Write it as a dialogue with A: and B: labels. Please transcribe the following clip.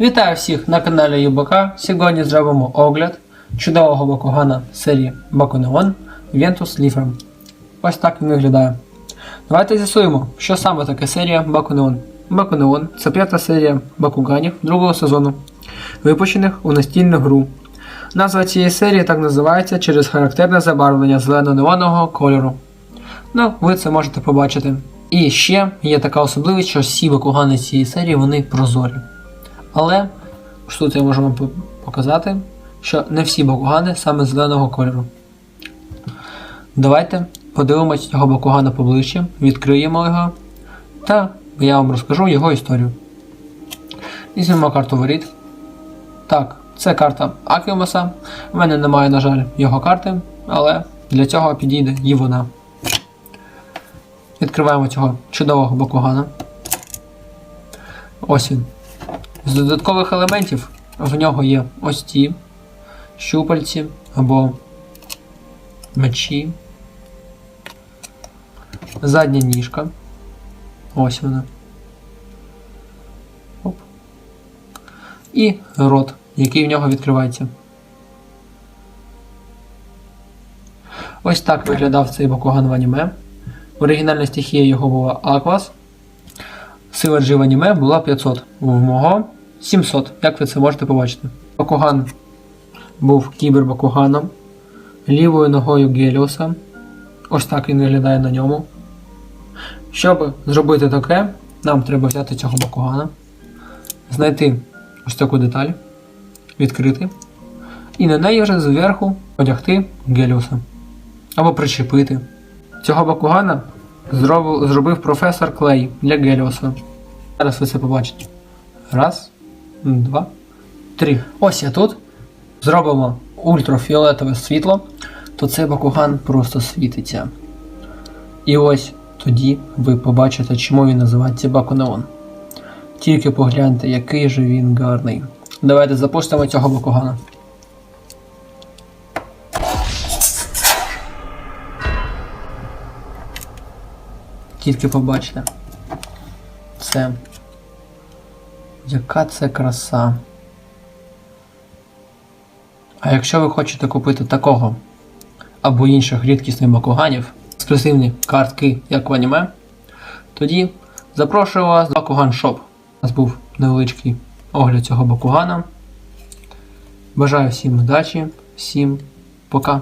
A: Вітаю всіх на каналі ЮБК. Сьогодні зробимо огляд чудового Бакугана серії Бакунеон Ventus Ліфрем. Ось так він виглядає. Давайте з'ясуємо, що саме таке серія Бакунеон. Бакунеон це п'ята серія Бакуганів другого сезону, випущених у настільну гру. Назва цієї серії так називається через характерне забарвлення зелено-неонового кольору. Ну, ви це можете побачити. І ще є така особливість, що всі бакугани цієї серії вони прозорі. Але ось тут я можу вам показати, що не всі бакугани саме зеленого кольору. Давайте подивимось цього бакугана поближче, відкриємо його, та я вам розкажу його історію. Візьмемо карту воріт. Так, це карта Аквімаса. У мене немає, на жаль, його карти, але для цього підійде і вона. Відкриваємо цього чудового бакугана. Ось він. З додаткових елементів в нього є ось ці щупальці або мечі. Задня ніжка. Ось вона. Оп. І рот, який в нього відкривається. Ось так виглядав цей Бакуган в аніме. Оригінальна стихія його була Аквас. Сила G аніме була 500. В мого 700, як ви це можете побачити. Бакуган був кібербакуганом, лівою ногою Геліуса. Ось так він виглядає на ньому. Щоб зробити таке, нам треба взяти цього бакугана, знайти ось таку деталь, відкрити, і на неї вже зверху одягти Геліуса. Або причепити. Цього бакугана зробив, професор Клей для Геліуса. Зараз ви це побачите. Раз, два, три. Ось я тут. Зробимо ультрафіолетове світло, то цей бакуган просто світиться. І ось тоді ви побачите, чому він називається Бакунеон. Тільки погляньте, який же він гарний. Давайте запустимо цього бакугана. Тільки побачите. Це. Яка це краса. А якщо ви хочете купити такого або інших рідкісних бакуганів, ексклюзивні картки, як в аніме, тоді запрошую вас до Бакуган Shop. У нас був невеличкий огляд цього бакугана. Бажаю всім удачі, всім пока.